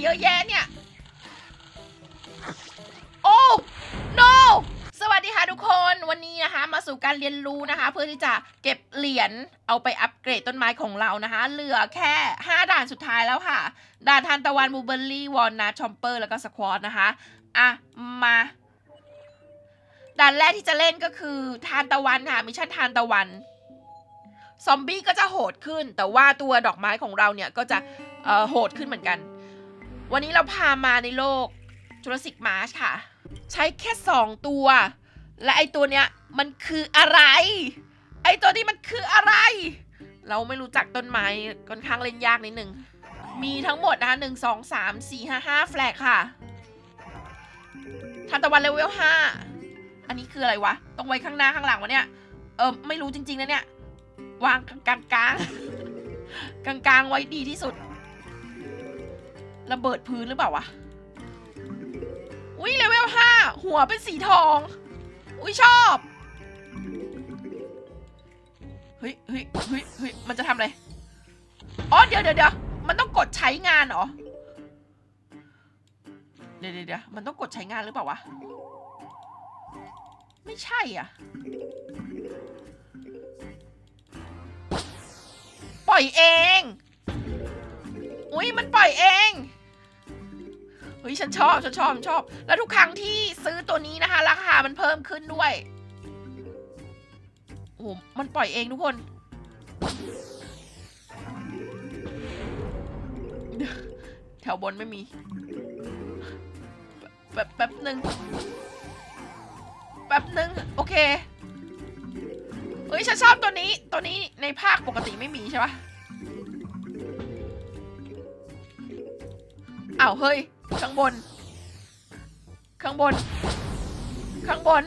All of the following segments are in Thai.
เยอะแยะเนี่ย โอ้ no สวัสดีค่ะทุกคนวันนี้นะคะมาสู่การเรียนรู้นะคะ เพื่อที่จะเก็บเหรียญเอาไปอัปเกรดต้นไม้ของเรานะคะ เหลือแค่ 5 ด่านสุดท้ายแล้วค่ะ ด่านทานตะวันบูเบอร์รี่วอลนัทชอมเปอร์แล้วก็สควอตนะคะอะมา ด่านแรกที่จะเล่นก็คือทานตะวันค่ะมิชชั่นทานตะวันซอมบี้ก็จะโหดขึ้น แต่ว่าตัวดอกไม้ของเราเนี่ยก็จะโหดขึ้นเหมือนกัน วันนี้เราพามาในโลกจูราสสิกมาร์ชค่ะ ใช้แค่ 2 ตัว และไอตัวเนี้ยมันคืออะไร ไอตัวนี้มันคืออะไร เราไม่รู้จักต้นไม้ค่อนข้างเล่นยากนิดนึง มีทั้งหมดนะคะหนึ่งสองสามสี่ห้าห้าแฟลกค่ะทันตะวันเลเวลห้าอันนี้คืออะไรวะ ต้องไว้ข้างหน้าข้างหลังวะเนี่ย เออไม่รู้จริงๆนะเนี่ย วางกลางกลางกลางกลางไว้ดีที่สุด ระเบิดพื้นหรือเปล่าวะ อุ้ยเลเวลห้าหัวเป็นสีทอง อุ้ยชอบ เฮ้ยเฮ้ยเฮ้ยเฮ้ยมันจะทำอะไร อ๋อเดี๋ยวเดี๋ยวเดี๋ยวมันต้องกดใช้งานเหรอ เดี๋ยวเดี๋ยวเดี๋ยวมันต้องกดใช้งานหรือเปล่าวะ ไม่ใช่อะ ปล่อยเอง อุ้ยมันปล่อยเอง เฮ้ยฉันชอบฉันชอบฉันชอบ แล้วทุกครั้งที่ซื้อตัวนี้นะคะ ราคามันเพิ่มขึ้นด้วยโอ้โหมันปล่อยเองทุกคนแถวบนไม่มีแบบแป๊บหนึ่งแป๊บหนึ่งโอเคเฮ้ยฉันชอบตัวนี้ตัวนี้ในภาคปกติไม่มีใช่ปะอ้าวเฮ้ย ข้างบน ข้างบน ข้างบน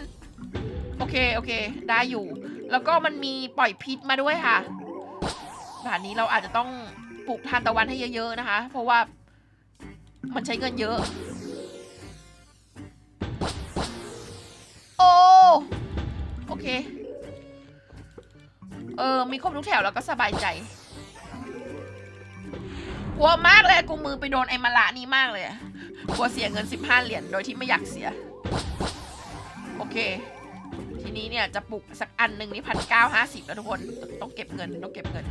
โอเค โอเค ได้อยู่ แล้วก็มันมีปล่อยพิษมาด้วยค่ะด่านนี้เราอาจจะต้องปลูกทานตะวันให้เยอะๆนะคะ เพราะว่ามันใช้เงินเยอะ โอ้ โอเค เออ มีครบทุกแถวแล้วก็สบายใจกลัวมากเลยกูมือไปโดนไอ้มาละนี้มากเลยอะ กลัวเสียเงิน 15 เหรียญโดยที่ไม่อยากเสีย โอเค ทีนี้เนี่ยจะปลุกสักอันหนึ่งนี่พันเก้าห้าสิบแล้วทุกคนต้องเก็บเงินต้องเก็บเงิน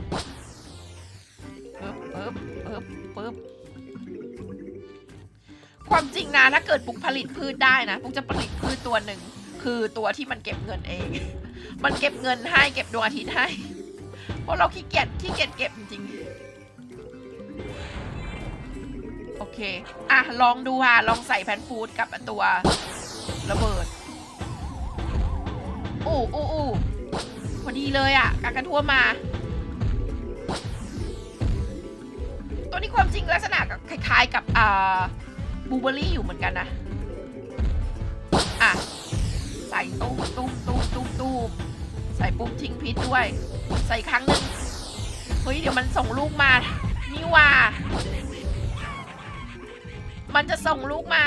ปึ๊บปึ๊บปึ๊บปึ๊บความจริงนะถ้าเกิดปลุกผลิตพืชได้นะปลุกจะผลิตพืชตัวหนึ่งคือตัวที่มันเก็บเงินเอง มันเก็บเงินให้เก็บดวงอาทิตย์ให้เพราะเราขี้เกียจขี้เกียจเก็บจริง โอเค อะ ลองดูค่ะ ลองใส่แพนฟูดกับตัวระเบิดอู้อู้อู้พอดีเลยอะกากระทั่วมา ตัวนี้ความจริงลักษณะคล้ายๆกับอ่าบูเบอรี่อยู่เหมือนกันนะ อะ ใส่ตุ้มตุ้มตุ้มตุ้มตุ้มใส่ปุ๊บทิ้งพิษด้วย ใส่ครั้งหนึ่งเฮ้ย เดี๋ยวมันส่งลูกมา นี่ว่า มันจะส่งลูกมา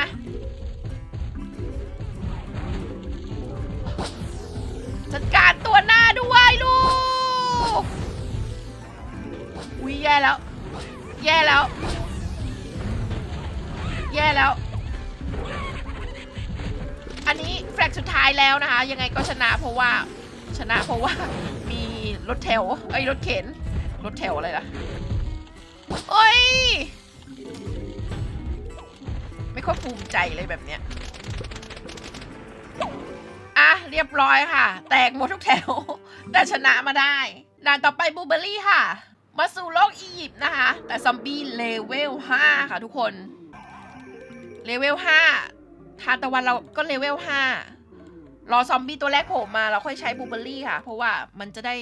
จัดการตัวหน้าด้วยลูก อุ้ยแย่แล้ว แย่แล้ว แย่แล้ว อันนี้แฟลกสุดท้ายแล้วนะคะ ยังไงก็ชนะเพราะว่า ชนะเพราะว่า มีรถแถวไอ้ยรถเข็น รถแถวอะไรล่ะ โอ้ย ไม่ค่อยภูมิใจเลยแบบเนี้ยอะเรียบร้อยค่ะ แตกหมดทุกแถว แต่ชนะมาได้ด่านต่อไปบูเบอรี่ค่ะ มาสู่โลกอียิปต์นะคะ แต่ซอมบี้เลเวล 5 ค่ะทุกคน เลเวล 5 ทานตะวันเราก็เลเวล 5 รอซอมบี้ตัวแรกโผล่มาเราค่อยใช้บูเบอรี่ค่ะ เพราะว่ามันจะได้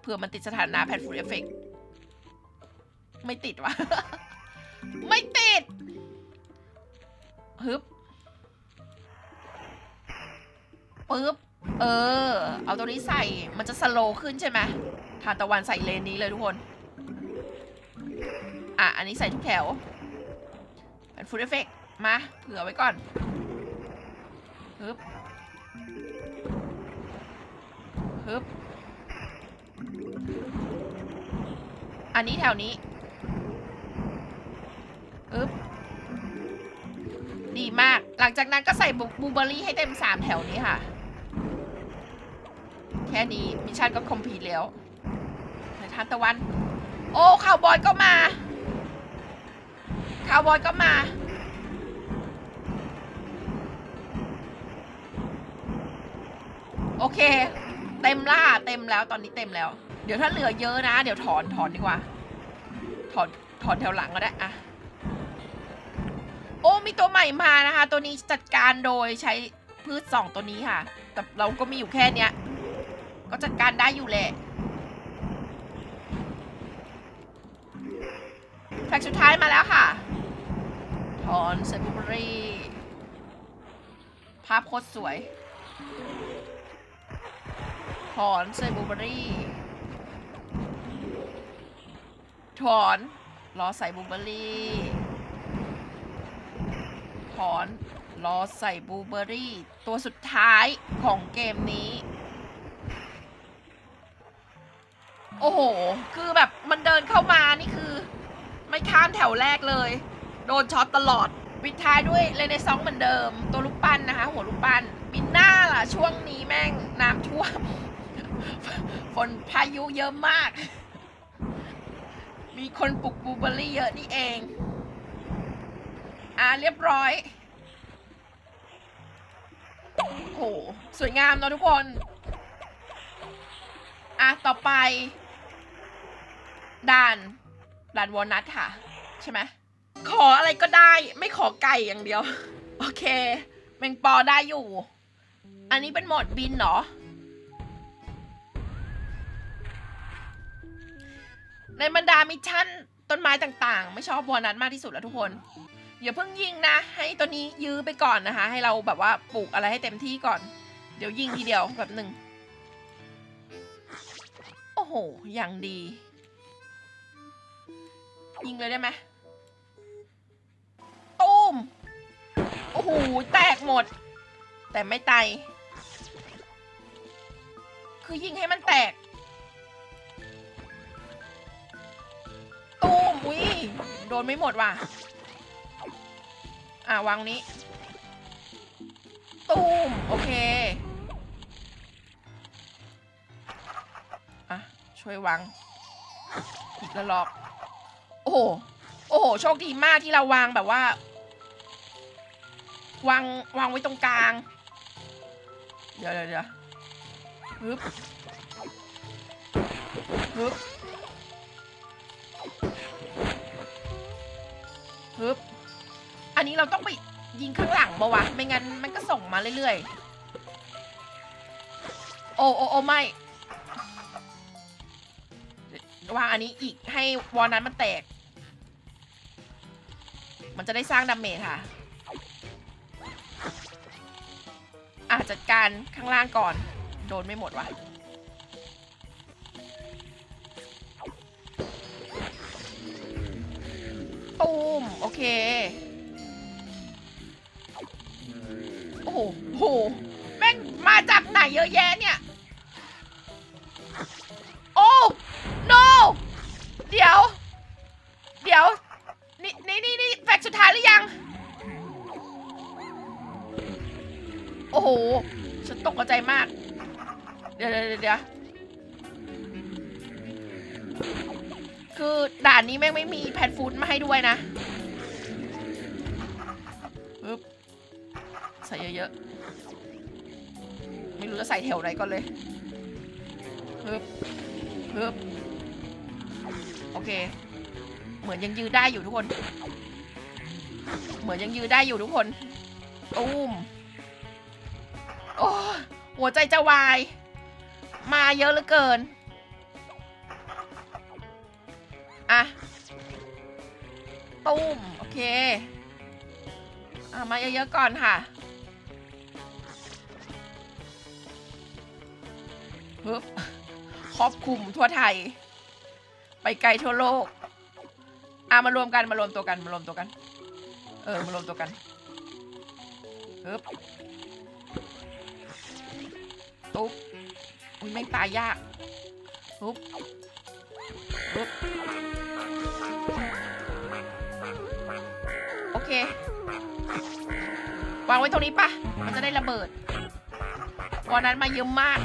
เผื่อมันติดสถานะแพทฟูดเอฟเฟกไม่ติดวะ ไม่ติด ฮึบปึ๊บ เออ เอาตัวนี้ใส่ มันจะสโลว์ขึ้นใช่ไหมทานตะวันใส่เลนนี้เลยทุกคน อะ อันนี้ใส่ทุกแถว เป็นฟูดเอฟเฟกมา เผื่อไว้ก่อนฮึบฮึบ อันนี้แถวนี้ฮึบ ดีมาก หลังจากนั้นก็ใส่บูเบอร์รี่ให้เต็มสามแถวนี้ค่ะ แค่นี้มิชชั่นก็คอมพลีทแล้วในทานตะวัน โอ้ข่าวบอยก็มาข่าวบอยก็มา โอเค เต็มล่าเต็มแล้วตอนนี้เต็มแล้ว เดี๋ยวถ้าเหลือเยอะนะ เดี๋ยวถอนถอนดีกว่า ถอนถอนแถวหลังก็ได้อะ โอ้มีตัวใหม่มานะคะ ตัวนี้จัดการโดยใช้พืชสองตัวนี้ค่ะ แต่เราก็มีอยู่แค่เนี้ย ก็จัดการได้อยู่แหละแฟกสุดท้ายมาแล้วค่ะ ถอนเซบูเบอรี่ภาพโคตรสวย ถอนเซบูเบอรี่ถอนรอใส่บูเบอรี่ ถอนรอใส่บูเบอรี่ ตัวสุดท้ายของเกมนี้ โอ้โห คือแบบมันเดินเข้ามานี่คือ ไม่ข้ามแถวแรกเลย โดนช็อตตลอด ปิดท้ายด้วยเลในซองเหมือนเดิม ตัวลูกปั้นนะคะ หัวลูกปั้นมินหน้าล่ะ ช่วงนี้แม่งน้ำท่วม ฝนพายุเยอะมาก มีคนปลูกบูเบอร์รี่เยอะนี่เอง อ่าเรียบร้อย โอ้โหสวยงามเนอะทุกคน อะ ต่อไป ด่าน ด่านวอลนัทค่ะ ใช่ไหม ขออะไรก็ได้ ไม่ขอไก่อย่างเดียว โอเค แมงปอได้อยู่ อันนี้เป็นโหมดบินเหรอ ในบรรดามิชชั่นต้นไม้ต่างๆ ไม่ชอบวอลนัทมากที่สุดแล้วทุกคน อย่าเพิ่งยิงนะ ให้ตัวนี้ยื้อไปก่อนนะคะ ให้เราแบบว่าปลูกอะไรให้เต็มที่ก่อน เดี๋ยวยิงทีเดียวแบบหนึ่งโอ้โหอย่างดี ยิงเลยได้ไหมตูมโอ้โหแตกหมด แต่ไม่ตายคือยิงให้มันแตกตูมอุ้ยโดนไม่หมดว่ะ อะวางนี้ ตูมโอเค อะ ช่วยวาง อีกแล้วลอก โอ้โห โอ้โห โชคดีมากที่เราวางแบบว่า วาง วางไว้ตรงกลาง เดี๋ยวเดี๋ยวเดี๋ยวฮึบฮึบ ปะวะ ไม่งั้นมันก็ส่งมาเรื่อยๆ โอ้โอ้โอ้ไม่ วางอันนี้อีกให้วอลนั้นมันแตก มันจะได้สร้างดาเมจค่ะอะจัดการข้างล่างก่อน โดนไม่หมดว่ะตูมโอเค หโหแม่งมาจากไหนเยอะแยะเนี่ย โอ้ no เดี๋ยว เดี๋ยว นี่นี่นี่นี่แฟกสุดท้ายหรือยัง โอ้โห ฉันตกใจมาก เดี๋ยวเดี๋ยวเดี๋ยวคือด่านนี้แม่งไม่มีแพทฟูดมาให้ด้วยนะปึ๊บ ส่เยอะๆ ไม่รู้จะใส่แถวไหนก่อนเลยปึ๊บปึ๊บโอเค เหมือนยังยืดได้อยู่ทุกคน เหมือนยังยืดได้อยู่ทุกคนอุ้มโอ้หัวใจจะวาย มาเยอะเหลือเกิน อะตุ้ม โอเค อะ มาเยอะๆก่อนค่ะ ครอบคลุมทั่วไทย ไปไกลทั่วโลกอะมารวมกันมารวมตัวกันมารวมตัวกัน เออมารวมตัวกันฮึบตุ๊บอุ้ยแม่งตายยากปุ๊บปุ๊บโอเควางไว้ตรงนี้ปะมันจะได้ระเบิดวันนั้นมาเยอะมาก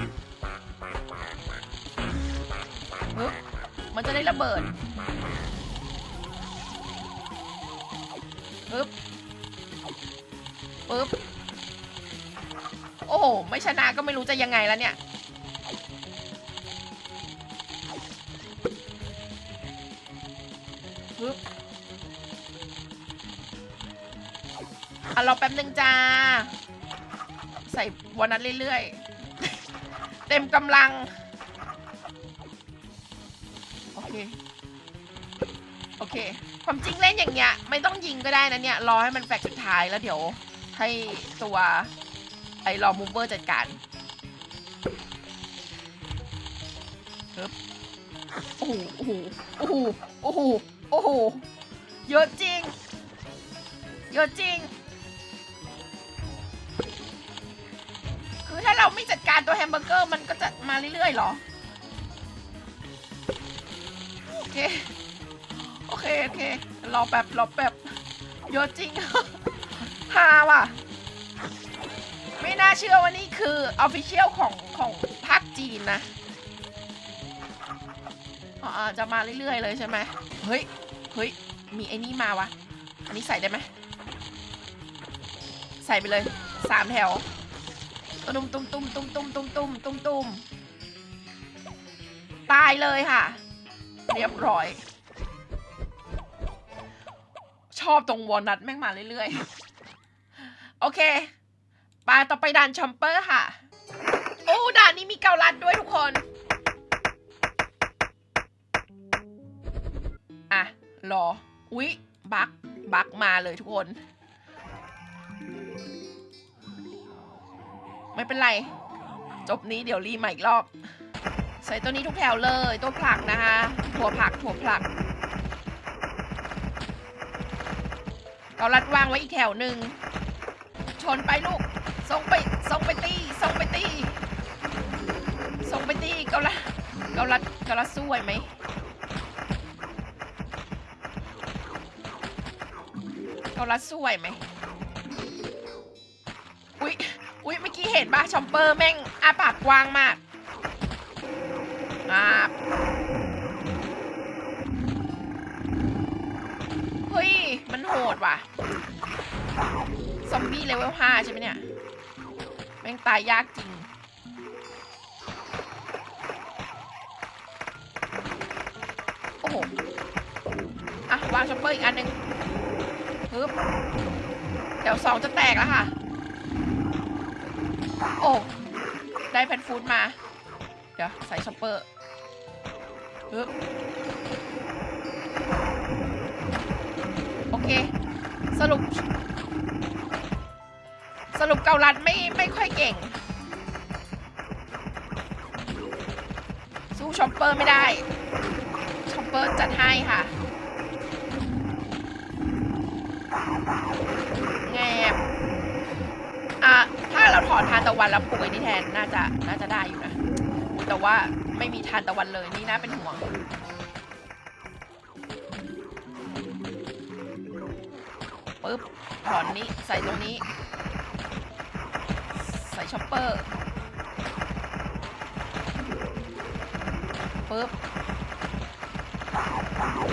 มันจะได้ระเบิดปึ๊บปึ๊บโอ้โห ไม่ชนะก็ไม่รู้จะยังไงแล้วเนี่ย ปึ๊บอะรอแป๊บนึงจ้า ใส่วันนั้นเรื่อยๆ เต็มกำลัง เค ความจริงเล่นอย่างเงี้ย ไม่ต้องยิงก็ได้นะเนี่ย รอให้มันแฟกสุดท้ายแล้วเดี๋ยว ให้ตัวไอ้รอมูเวอร์จัดการปึ๊บโอ้โหโอ้โหโอ้โหโอ้โหเยอะจริง เยอะจริง คือถ้าเราไม่จัดการตัวแฮมเบอร์เกอร์มันก็จะมาเรื่อยๆหรอ โอเค เคโอเครอแป๊บรอแป๊บเยอะจริงฮาว่ะ ไม่น่าเชื่อว่านี่คือออฟฟิเชียลของของภาคจีนนะอ๋อจะมาเรื่อยๆเลยใช่ไหมเฮ้ย เฮ้ย มีไอ้นี่มาวะอันนี้ใส่ได้ไหม ใส่ไปเลยสามแถวตุ้มตุ้มตุ้มตุ้มตุ้มตุ้มตุ้มตุ้มตุ้มตายเลยค่ะ เรียบร้อย อบตรงวอลนัทแม่งมาเรื่อยๆ โอเคไปต่อไปด่านชอมเปอร์ค่ะ โอ้ด่านนี้มีเกาลัดด้วยทุกคน อะ รอ อุ๊ย บัก บักมาเลยทุกคน ไม่เป็นไร จบนี้เดี๋ยวรีใหม่อีกรอบ ใส่ตัวนี้ทุกแถวเลย ตัวผลักนะคะ ถั่วผลัก ถั่วผลัก เกาลัดวางไว้อีกแถวหนึ่ง ชนไปลูกส่งไปส่งไปตีส่งไปตีส่งไปตีเกาลัดเกาลัดเกาลัดสู้ไหวไหมเกาลัดสู้ไหวไหมอุ๊ยอุ๊ยเมื่อกี้เห็นป่ะชอมเปอร์แม่งอาปากกว้างมากอาเฮ้ยมันโหดว่ะ ซอมบี้เลเวลห้าใช่ไหมเนี่ย แม่งตายยากจริง โอ้โห อะ วางช็อปเปอร์อีกอันหนึ่งฮึบเดี๋ยวสองจะแตกแล้วค่ะ โอ้ ได้แพนฟูดมา เดี๋ยว ใส่ช็อปเปอร์ฮึบโอเค สรุป สรุปเกาลัดไม่ไม่ค่อยเก่ง สู้ช็อปเปอร์ไม่ได้ช็อปเปอร์จัดให้ค่ะแงบอะ ถ้าเราถอนทานตะวันแล้วปลูกไอ้นี่แทนน่าจะน่าจะได้อยู่นะ แต่ว่าไม่มีทานตะวันเลยนี่น่าเป็นห่วงปึ๊บถอนนี้ใส่ตรงนี้ ส่ช็อปเปอร์ปึ๊บ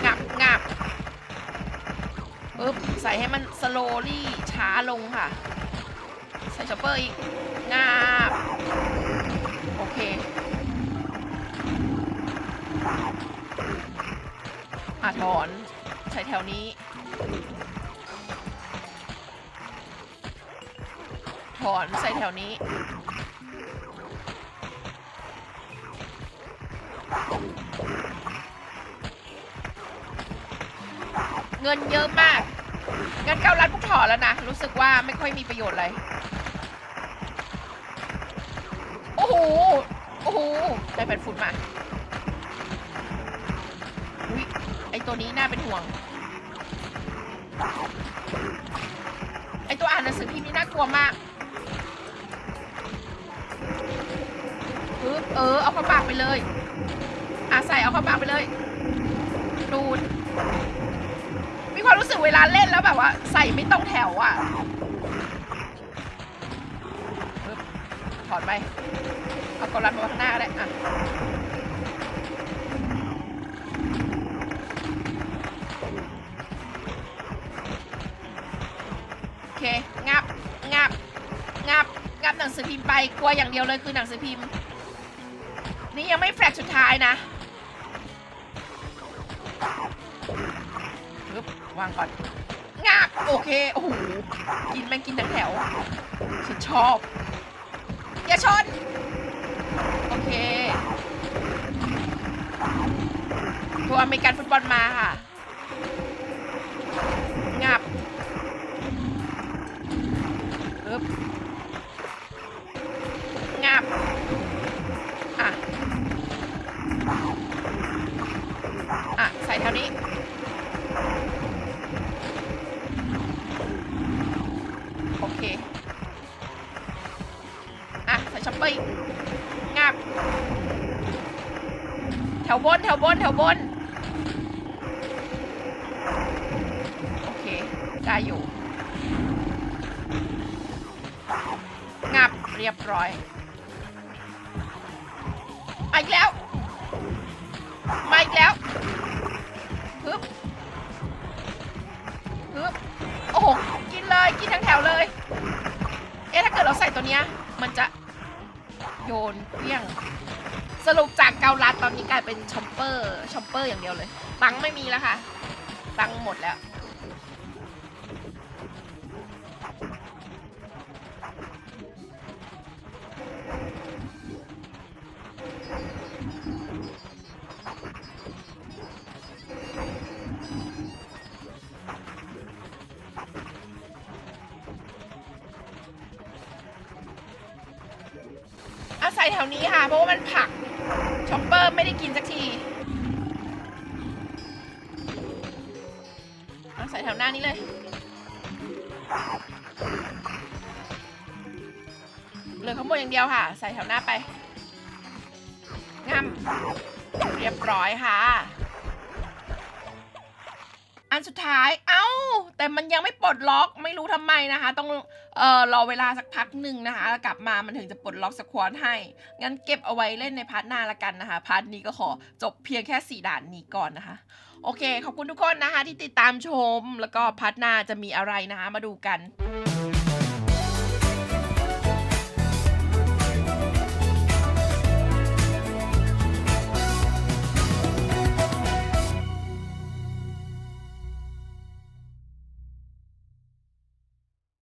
งับงับปึ๊บใส่ให้มันสโลลี่ช้าลงค่ะ ใส่ช็อปเปอร์อีกงับโอเคอะถอน ใส่แถวนี้ อนใส่แถวนี้ เงินเยอะมากงั้นเก้ารัดพวกถอนแล้วนะ รู้สึกว่าไม่ค่อยมีประโยชน์อะไรโอ้โหโอ้โหได้แผ่นฝุ่นมาอุ้ยไอตัวนี้น่าเป็นห่วงไอตัวอ่านหนังสือพิมพ์นี่น่ากลัวมาก เออ เอาเข้าปากไปเลย อะใส่เอาเข้าปากไปเลย ดูด มีความรู้สึกเวลาเล่นแล้วแบบว่า ใส่ไม่ตรงแถวอะถอนไป เอากดรันมาข้างหน้าก็ได้อะโอเค งับ งับ งับ งับหนังสือพิมพ์ไป กลัวอย่างเดียวเลยคือหนังสือพิมพ์ นี่ยังไม่แฟลกสุดท้ายนะปึ๊บวางก่อนงับโอเค โอ้โห กินแม่งกินทั้งแถว ฉันชอบ อย่าชน โอเคทัวร์อเมริกันฟุตบอลมาค่ะ งับปึ๊บ แถวบนแถวบนแถวบน โอเค ได้อยู่ งับเรียบร้อยมาอีกแล้ว มาอีกแล้วฮึบฮึบโอ้โห กินเลย กินทั้งแถวเลย เอ๊ะ ถ้าเกิดเราใส่ตัวเนี้ย มันจะโยนเพี้ยง สรุปจากเกาลัดตอนนี้กลายเป็นชอปเปอร์ชอปเปอร์อย่างเดียวเลย ตังไม่มีแล้วค่ะ ตังหมดแล้วอาศัยแถวนี้ค่ะ เพราะว่ามันผัก ชอปเปอร์ไม่ได้กินสักทีอาศัยแถวหน้านี้เลยเหลือข้างบนอย่างเดียวค่ะ ใส่แถวหน้าไปงามเรียบร้อยค่ะ สุดท้าย เอ้า แต่มันยังไม่ปลดล็อกไม่รู้ทำไมนะคะ ต้องเอ่อรอเวลาสักพักหนึ่งนะคะกลับมามันถึงจะปลดล็อกสควอตให้ งั้นเก็บเอาไว้เล่นในพาร์ทหน้าละกันนะคะ พาร์ทนี้ก็ขอจบเพียงแค่ 4 ด่านนี้ก่อนนะคะ โอเค ขอบคุณทุกคนนะคะที่ติดตามชม แล้วก็พาร์ทหน้าจะมีอะไรนะคะ มาดูกัน